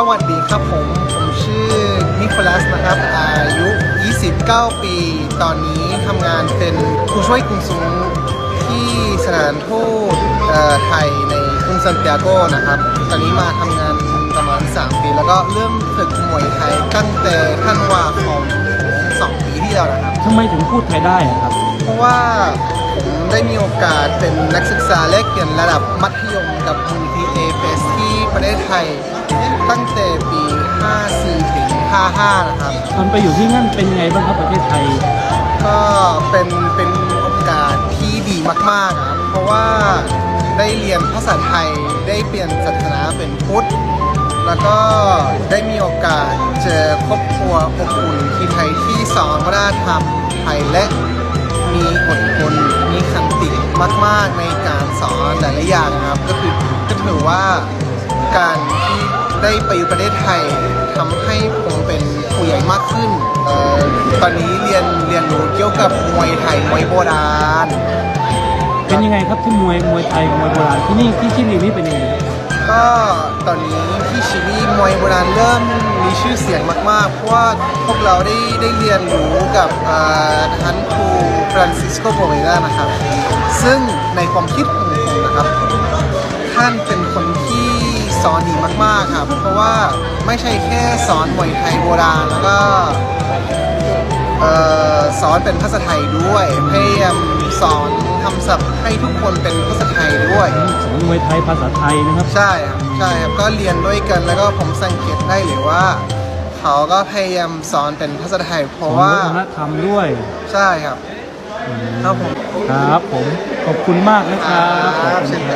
สวัสดีครับผม ผมชื่อนิโคลัสนะครับ อายุ 29 ปี ตอนนี้ทำงานเป็นผู้ช่วยกรุงสุลที่สถานทูตเอ่อไทยในกรุงซันติอาโกนะครับ ตอนนี้มาทำงานประมาณ 3 ปี แล้วก็เริ่มฝึกมวยไทยตั้งแต่ธันวาคมของ2ปีที่แล้วนะครับ ทำไมถึงพูดไทยได้อะครับ เพราะว่าผมได้มีโอกาสเป็นนักศึกษาแลกเปลี่ยนระดับมัธยมกับมูลนิธิเอเที่ประเทศไทย ตั้งแต่ปี 54 ถึง 55 นะครับ ตอนไปอยู่ที่นั่นเป็นยังไงบ้างครับประเทศไทย ก็เป็นเป็นโอกาสที่ดีมากๆครับ เพราะว่าได้เรียนภาษาไทยได้เปลี่ยนศาสนาเป็นพุทธ แล้วก็ได้มีโอกาสเจอครอบครัวอบอุ่นที่ไทยที่สอนวัฒนธรรมไทยและมีอดทนมีขันติมาก ๆ ในการสอนหลายๆอย่างนะครับ ก็คือก็ถือว่าการที่ ได้ไปอยู่ประเทศไทยทำให้ผมเป็นผู้ใหญ่มากขึ้นเอ่อตอนนี้เรียนเรียนรู้เกี่ยวกับมวยไทยมวยโบราณ เป็นยังไงครับที่มวยมวยไทยมวยโบราณที่นี่ที่ชิลีนี่เป็นยังไงครับก็ตอนนี้ที่ชิลีมวยโบราณเริ่มมีชื่อเสียงมาก ๆ เพราะว่าพวกเราได้ได้เรียนรู้กับอ่าท่านครูฟรานซิสโกโบเวรานะครับ ซึ่งในความคิดของผมนะครับ ท่านเป็นคนที่ สอนดีมาก ๆ ครับ เพราะว่าไม่ใช่แค่สอนมวยไทยโบราณแล้วก็เอ่อสอนเป็นภาษาไทยด้วย พยายามสอนคำศัพท์ให้ทุกคนเป็นภาษาไทยด้วยสอนมวยไทยภาษาไทยนะครับ ใช่ครับใช่ครับก็เรียนด้วยกันแล้วก็ผมสังเกตได้เลยว่า เขาก็พยายามสอนเป็นภาษาไทย เพสอราะนว่าวัฒนธรรมด้วย ใช่ครับอืมครับผมครับผมขอบคุณมากนะครับครับขอบคุณ